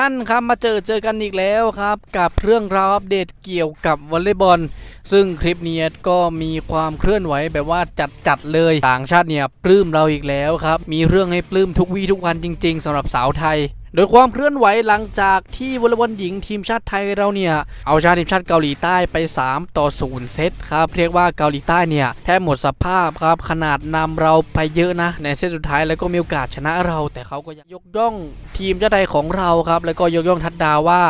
ท่านครับมาเจอเจอกันอีกแล้วครับ กับเรื่องราวอัปเดตเกี่ยวกับวอลเลย์บอล ซึ่งคลิปนี้ก็มีความเคลื่อนไหวแบบว่าจัดจัดๆเลยต่างชาติเนี่ยปลื้มเราอีกแล้วครับ มีเรื่องให้ปลื้มทุกวี่ทุกวันจริง ๆสำหรับสาวไทยโดยความเคลื่อนไหวหลังจากที่วอลเลย์บอลหญิงทีมชาติไทยเราเนี่ย เอาชนะทีมชาติเกาหลีใต้ไป 3 ต่อ 0 เซตครับ เรียกว่าเกาหลีใต้เนี่ยแทบหมดสภาพครับ ขนาดนำเราไปเยอะนะ ในเซตสุดท้ายแล้วก็มีโอกาสชนะเรา แต่เขาก็ยังยกย่องทีมชาติไทยของเราครับ แล้วก็ยกย่องทัดดาว่า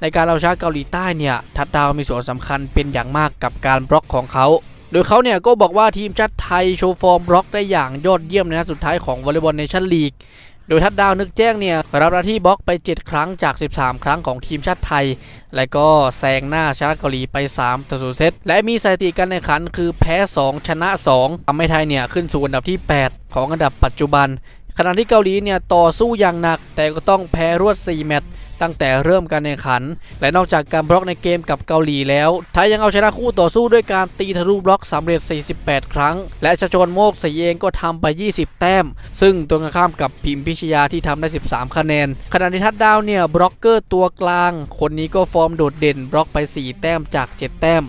ในการเอาชนะเกาหลีใต้เนี่ยทัดดาวมีส่วนสำคัญเป็นอย่างมากกับการบล็อกของเขาโดยเขาเนี่ยก็บอกว่าทีมชาติไทยโชว์ฟอร์มบล็อกได้อย่างยอดเยี่ยมในนัดสุดท้ายของวอลเลย์บอลเนชั่นลีก โดยทัดดาวนึกแจ้งเนี่ยรับหน้าที่บล็อกไป 7 ครั้งจาก 13 ครั้งของทีมชาติไทย และก็แซงหน้าชนะเกาหลีไป 3ต่อ0เซต และมีสถิติการแข่งขันคือแพ้ 2 ชนะ 2ทำให้ไทยเนี่ยขึ้นสู่อันดับที่ 8 ของอันดับปัจจุบัน ขณะที่เกาหลีเนี่ยต่อสู้อย่างหนัก แต่ก็ต้องแพ้รวด 4 แมตช์ ตั้งแต่เริ่มการแข่งขัน และนอกจากการบล็อกในเกมกับเกาหลีแล้ว ไทยยังเอาชนะคู่ต่อสู้ด้วยการตีทะลุบล็อกสำเร็จ 48 ครั้ง และชจนโมกศรีเองก็ทำไป 20 แต้ม ซึ่งตรงข้ามกับพิมพิชยาที่ทำได้ 13 คะแนน ขณะที่ทัดดาวเนี่ยบล็อกเกอร์ตัวกลาง คนนี้ก็ฟอร์มโดดเด่นบล็อกไป 4 แต้มจาก 7 แต้ม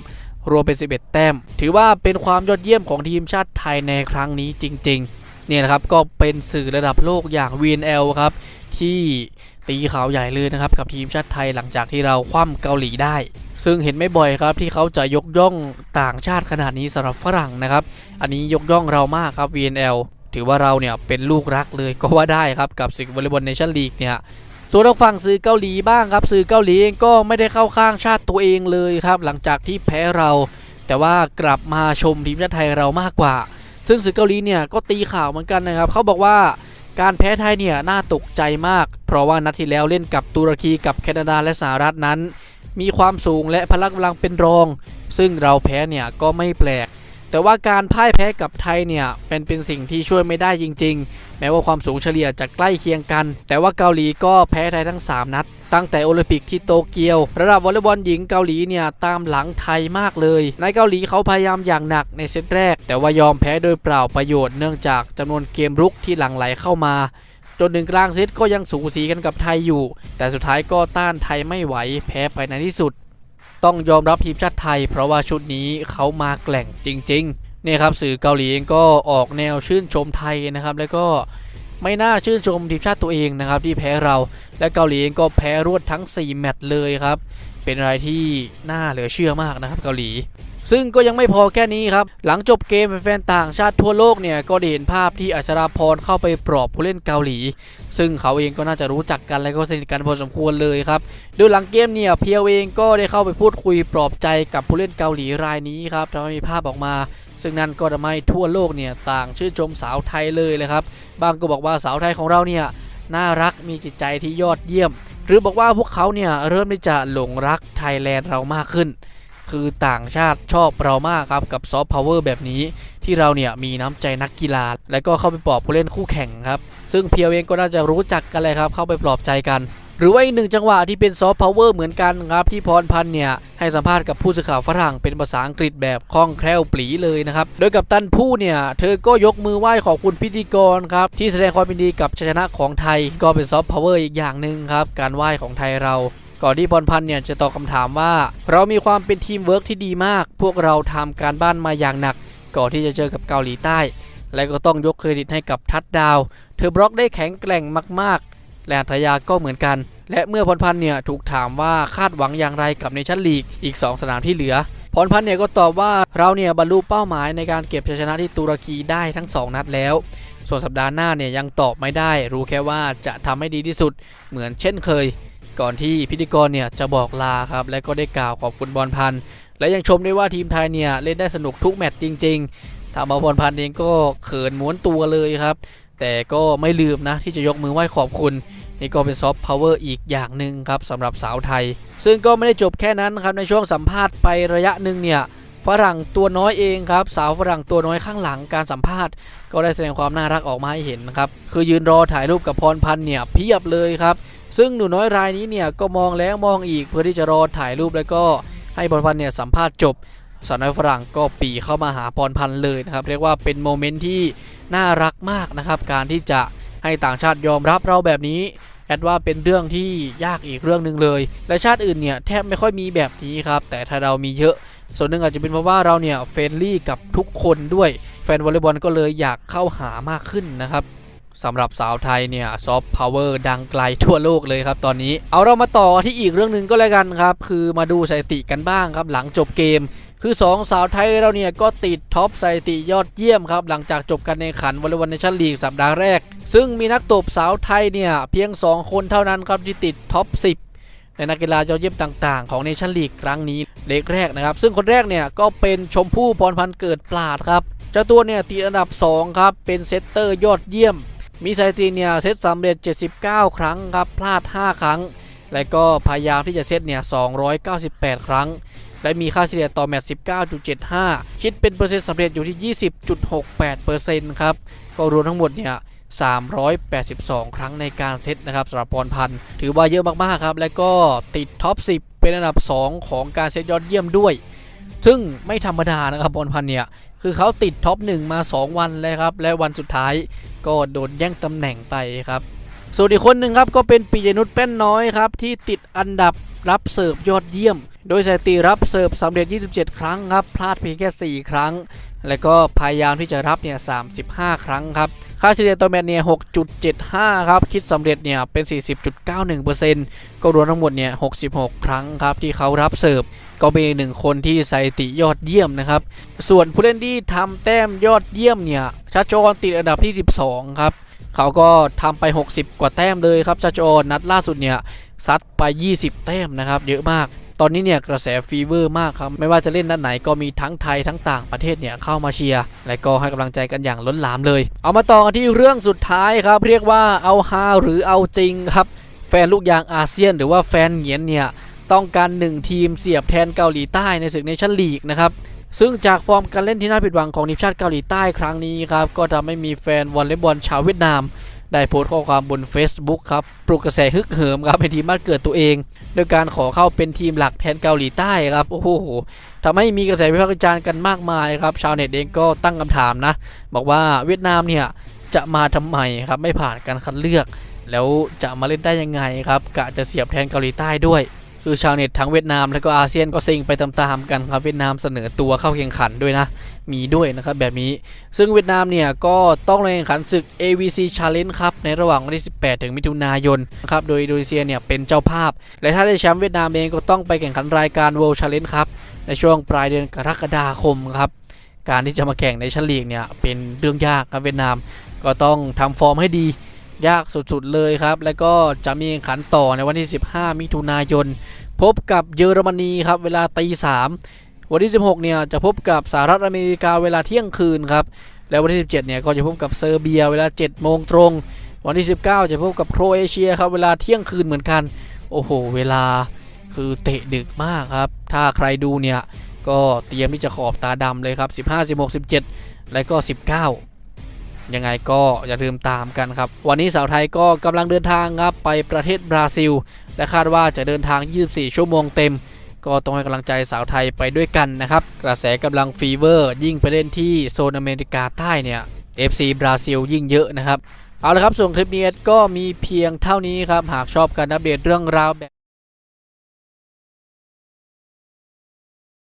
รวมเป็น 11 แต้ม ถือว่าเป็นความยอดเยี่ยมของทีมชาติไทยในครั้งนี้จริง ๆ เนี่ยนะครับก็เป็นสื่อระดับโลกอย่าง VNL ครับ ที่ ตีข่าวใหญ่เลยนะครับกับทีมชาติไทยหลังจากที่เราคว่ำเกาหลีได้ ซึ่งเห็นไม่บ่อยครับที่เขาจะยกย่องต่างชาติขนาดนี้สำหรับฝรั่งนะครับ อันนี้ยกย่องเรามากครับ VNL ถือว่าเราเนี่ยเป็นลูกรักเลยก็ว่าได้ครับกับศึกวอลเลย์บอลเนชั่นลีกเนี่ยส่วนทางฝั่งสื่อเกาหลีบ้างครับสื่อเกาหลีเองก็ไม่ได้เข้าข้างชาติตัวเองเลยครับ หลังจากที่แพ้เรา แต่ว่ากลับมาชมทีมชาติไทยเรามากกว่า ซึ่งสื่อเกาหลีเนี่ยก็ตีข่าวเหมือนกันนะครับเขาบอกว่า การแพ้ไทยเนี่ยน่าตกใจมาก เพราะว่านัดที่แล้วเล่นกับตุรกีกับแคนาดาและสหรัฐนั้น มีความสูงและพละกำลังเป็นรอง ซึ่งเราแพ้เนี่ยก็ไม่แปลก แต่ว่าการพ่ายแพ้กับไทยเนี่ยเป็นเป็นสิ่งที่ช่วยไม่ได้จริง ๆ แม้ว่าความสูงเฉลี่ยจะใกล้เคียงกัน แต่ว่าเกาหลีก็แพ้ไทยทั้ง 3 นัด ตั้งแต่โอลิมปิกที่โตเกียว ระดับวอลเลย์บอลหญิงเกาหลีเนี่ยตามหลังไทยมากเลย ในเกาหลีเขาพยายามอย่างหนักในเซตแรก แต่ว่ายอมแพ้โดยเปล่าประโยชน์เนื่องจากจำนวนเกมรุกที่หลั่งไหลเข้ามาจนถึงกลางเซตก็ยังสูสีกันกับไทยอยู่ แต่สุดท้ายก็ต้านไทยไม่ไหวแพ้ไปในที่สุด ต้องยอมรับทีมชาติไทย เพราะว่าชุดนี้เขามาแกล่งจริงๆเนี่ยครับสื่อเกาหลีเองก็ออกแนวชื่นชมไทยนะครับ แล้วก็ไม่น่าชื่นชมทีมชาติตัวเองนะครับที่แพ้เรา และเกาหลีเองก็แพ้รวดทั้ง 4 แมตช์เลยครับ เป็นอะไรที่น่าเหลือเชื่อมากนะครับเกาหลี ซึ่งก็ยังไม่พอแค่นี้ครับ หลังจบเกมแฟนๆต่างชาติทั่วโลกเนี่ยก็ได้เห็นภาพที่อัชราพรเข้าไปปลอบผู้เล่นเกาหลี ซึ่งเขาเองก็น่าจะรู้จักกันและก็สนิทกันพอสมควรเลยครับโดยหลังเกมเนี่ยเพียวเองก็ได้เข้าไปพูดคุยปลอบใจกับผู้เล่นเกาหลีรายนี้ครับทำให้มีภาพออกมา ซึ่งนั่นก็ทำให้ทั่วโลกเนี่ยต่างชื่นชมสาวไทยเลยเลยครับบางก็บอกว่าสาวไทยของเราเนี่ยน่ารักมีจิตใจที่ยอดเยี่ยม หรือบอกว่าพวกเขาเนี่ยเริ่มที่จะหลงรักไทยแลนด์เรามากขึ้น คือต่างชาติชอบเรามากครับกับซอฟต์พาวเวอร์แบบนี้ ที่เราเนี่ยมีน้ำใจนักกีฬา และก็เข้าไปปลอบผู้เล่นคู่แข่งครับ ซึ่งเพียวเองก็น่าจะรู้จักกันเลยครับ เข้าไปปลอบใจกัน หรือว่าอีกหนึ่งจังหวะที่เป็นซอฟต์พาวเวอร์เหมือนกันครับที่พรพันธ์เนี่ยให้สัมภาษณ์กับผู้สื่อข่าวฝรั่งเป็นภาษาอังกฤษแบบคล่องแคล่วปลีเลยนะครับโดยกับตันผู้เนี่ยเธอก็ยกมือไหว้ขอบคุณพิธีกรครับที่แสดงความยินดีกับชัยชนะของไทย ก็เป็นซอฟต์พาวเวอร์อีกอย่างหนึ่งครับการไหว้ของไทยเรา ก่อนที่พรพันธ์เนี่ยจะตอบคำถามว่า เรามีความเป็นทีมเวิร์กที่ดีมาก พวกเราทำการบ้านมาอย่างหนัก ก่อนที่จะเจอกับเกาหลีใต้ และก็ต้องยกเครดิตให้กับทัดดาว เธอบล็อกได้แข็งแกร่งมากๆ และอัธยาก็เหมือนกัน และเมื่อพรพันธ์เนี่ยถูกถามว่าคาดหวังอย่างไรกับเนชั่นลีกอีก 2 สนามที่เหลือพรพันธ์เนี่ยก็ตอบว่าเราเนี่ยบรรลุเป้าหมายในการเก็บชัยชนะที่ตุรกีได้ทั้ง 2 นัดแล้ว ส่วนสัปดาห์หน้าเนี่ยยังตอบไม่ได้ รู้แค่ว่าจะทำให้ดีที่สุดเหมือนเช่นเคย ก่อนที่พิธีกรเนี่ยจะบอกลาครับ และก็ได้กล่าวขอบคุณบอลพันธ์และยังชมได้วยว่าทีมไทยเนี่ยเล่นได้สนุกทุกแมตช์จริงๆทำเอาบอลพันธ์เองก็เขินม้วนตัวเลยครับ แต่ก็ไม่ลืมนะที่จะยกมือไหว้ขอบคุณนี่ก็เป็นซอฟต์พาวเวอร์อีกอย่างหนึ่งครับสำหรับสาวไทย ซึ่งก็ไม่ได้จบแค่นั้นครับในช่วงสัมภาษณ์ไประยะหนึ่งเนี่ย ฝรั่งตัวน้อยเองครับ สาวฝรั่งตัวน้อยข้างหลังการสัมภาษณ์ ก็ได้แสดงความน่ารักออกมาให้เห็นนะครับ คือยืนรอถ่ายรูปกับพรพันธ์เนี่ยเพียบเลยครับ ซึ่งหนูน้อยรายนี้เนี่ยก็มองแล้วมองอีกเพื่อที่จะรอถ่ายรูปแล้วก็ให้พรพันธ์เนี่ยสัมภาษณ์จบสาวน้อยฝรั่งก็ปีเข้ามาหาพรพันธ์เลยนะครับ เรียกว่าเป็นโมเมนต์ที่น่ารักมากนะครับ การที่จะให้ต่างชาติยอมรับเราแบบนี้แอดว่าเป็นเรื่องที่ยากอีกเรื่องหนึ่งเลย และชาติอื่นเนี่ยแทบไม่ค่อยมีแบบนี้ครับ แต่ถ้าเรามีเยอะ ส่วนหนึ่งอาจจะเป็นเพราะว่าเราเนี่ยเฟรนลี่กับทุกคนด้วยแฟนวอลเลย์บอลก็เลยอยากเข้าหามากขึ้นนะครับสำหรับสาวไทยเนี่ยซอฟต์พาวเวอร์ดังไกลทั่วโลกเลยครับตอนนี้ เอาเรามาต่อที่อีกเรื่องหนึ่งก็แล้วกันครับ คือมาดูสถิติกันบ้างครับ หลังจบเกม คือ 2 สาวไทยเราเนี่ยก็ติดท็อปสถิติยอดเยี่ยมครับ หลังจากจบการแข่งขันวอลเลย์บอลเนชั่นลีกสัปดาห์แรก ซึ่งมีนักตบสาวไทยเนี่ยเพียง 2 คนเท่านั้นครับที่ติดท็อป10 ในนักกีฬายอดเยี่ยมต่าง ๆ ของเนชั่นลีกครั้งนี้เลขแรกนะครับ ซึ่งคนแรกเนี่ยก็เป็นชมพู่พรพันธ์เกิดปราดครับเจ้าตัวเนี่ยติดอันดับ 2 ครับ เป็นเซตเตอร์ยอดเยี่ยม มีสถิติเนี่ยเซตสำเร็จ 79 ครั้งครับพลาด 5 ครั้ง และก็พยายามที่จะเซตเนี่ย 298 ครั้ง และมีค่าเฉลี่ยต่อแมตช์19.75 คิดเป็นเปอร์เซ็นต์สำเร็จอยู่ที่ 20.68%ครับก็รวมทั้งหมดเนี่ย 382 ครั้งในการเซตนะครับสำหรับพรพันธ์ถือว่าเยอะมากๆครับและก็ติดท็อป 10 เป็นอันดับ 2 ของการเซตยอดเยี่ยมด้วย ซึ่งไม่ธรรมดานะครับพรพันธ์เนี่ยคือเขาติดท็อป 1 มา 2 วันเลยครับและวันสุดท้ายก็โดนแย่งตำแหน่งไปครับส่วนอีกคนหนึ่งครับก็เป็นปิยนุชแป้นน้อยครับที่ติดอันดับรับเสิร์ฟยอดเยี่ยม โดยสถิติรับเสิร์ฟสำเร็จ 27 ครั้งครับพลาดเพียงแค่ 4 ครั้ง แล้วก็พยายามที่จะรับเนี่ย35 ครั้งครับ ค่าเฉลี่ยต่อแมตช์เนี่ย 6.75 ครับ คิดสำเร็จเนี่ย เป็น 40.91%ก็รวมทั้งหมดเนี่ย 66 ครั้งครับ ที่เขารับเสิร์ฟ ก็เป็นอีกหนึ่งคนที่สถิติยอดเยี่ยมนะครับ ส่วนผู้เล่นที่ทำแต้มยอดเยี่ยมเนี่ยชัชจรติดอันดับที่ 12 ครับ เขาก็ทำไป 60 กว่าแต้มเลยครับชัชจรนัดล่าสุดเนี่ยซัดไป 20 แต้มนะครับ เยอะมาก ตอนนี้เนี่ยกระแสฟีเวอร์มากครับ ไม่ว่าจะเล่นด้านไหนก็มีทั้งไทยทั้งต่างประเทศเนี่ยเข้ามาเชียร์ และก็ให้กำลังใจกันอย่างล้นหลามเลย เอามาต่อกันที่เรื่องสุดท้ายครับ เรียกว่าเอาฮาหรือเอาจริงครับแฟนลูกยางอาเซียน หรือว่าแฟนเหงียนเนี่ยต้องการ 1 ทีมเสียบแทนเกาหลีใต้ในศึกเนชั่นลีกนะครับซึ่งจากฟอร์มการเล่นที่น่าผิดหวังของทีมชาติเกาหลีใต้ครั้งนี้ครับก็ทำให้มีแฟนวอลเลย์บอลชาวเวียดนาม ได้โพสต์ข้อความบน Facebook ครับ ปลุกกระแสฮึกเหิมครับให้ทีมบ้านเกิดตัวเอง โดยการขอเข้าเป็นทีมหลักแทนเกาหลีใต้ครับ โอ้โหทำให้มีกระแสวิพากษ์วิจารณ์กันมากมายครับ ชาวเน็ตเองก็ตั้งคำถามนะ บอกว่าเวียดนามเนี่ยจะมาทำไมครับไม่ผ่านการคัดเลือก แล้วจะมาเล่นได้ยังไงครับกะจะเสียบแทนเกาหลีใต้ด้วยคือชาวเน็ตทั้งเวียดนาม และก็อาเซียนก็ซิงไปตามๆกันครับเวียดนามเสนอตัวเข้าแข่งขันด้วยนะ มีด้วยนะครับแบบนี้ ซึ่งเวียดนามเนี่ยก็ต้องลงแข่งขันศึก AVC Challenge ครับในระหว่างวันที่ 18 ถึงมิถุนายนนะครับโดยอินโดนีเซียเนี่ยเป็นเจ้าภาพ และถ้าได้แชมป์เวียดนามเองก็ต้องไปแข่งขันรายการ World Challenge ครับในช่วงปลายเดือนกรกฎาคมครับการที่จะมาแข่งในชั้นลีกเนี่ยเป็นเรื่องยากครับเวียดนามก็ต้องทำฟอร์มให้ดียากสุดๆเลยครับ แล้วก็จะมีแข่งขันต่อในวันที่ 15 มิถุนายน พบกับเยอรมนีครับ เวลาตีสาม วันที่ 16 เนี่ยจะพบกับสหรัฐอเมริกาเวลาเที่ยงคืนครับแล้ววันที่ 17 เนี่ยก็จะพบกับเซอร์เบียเวลา 7 โมงตรง วันที่ 19 จะพบกับโครเอเชียครับเวลาเที่ยงคืนเหมือนกัน โอ้โห เวลาคือเตะดึกมากครับ ถ้าใครดูเนี่ยก็เตรียมที่จะขอบตาดำเลยครับ 15 16 17 และก็ 19 ยังไงก็อย่าลืมตามกันครับ วันนี้สาวไทยก็กำลังเดินทางครับไปประเทศบราซิล และคาดว่าจะเดินทาง 24 ชั่วโมงเต็ม ก็ต้องให้กำลังใจสาวไทยไปด้วยกันนะครับ กระแสกำลังฟีเวอร์ ยิ่งไปเล่นที่โซนอเมริกาใต้เนี่ย FC บราซิลยิ่งเยอะนะครับ เอาละครับส่วนคลิปนี้ก็มีเพียงเท่านี้ครับ หากชอบการอัปเดตเรื่องราวแบบ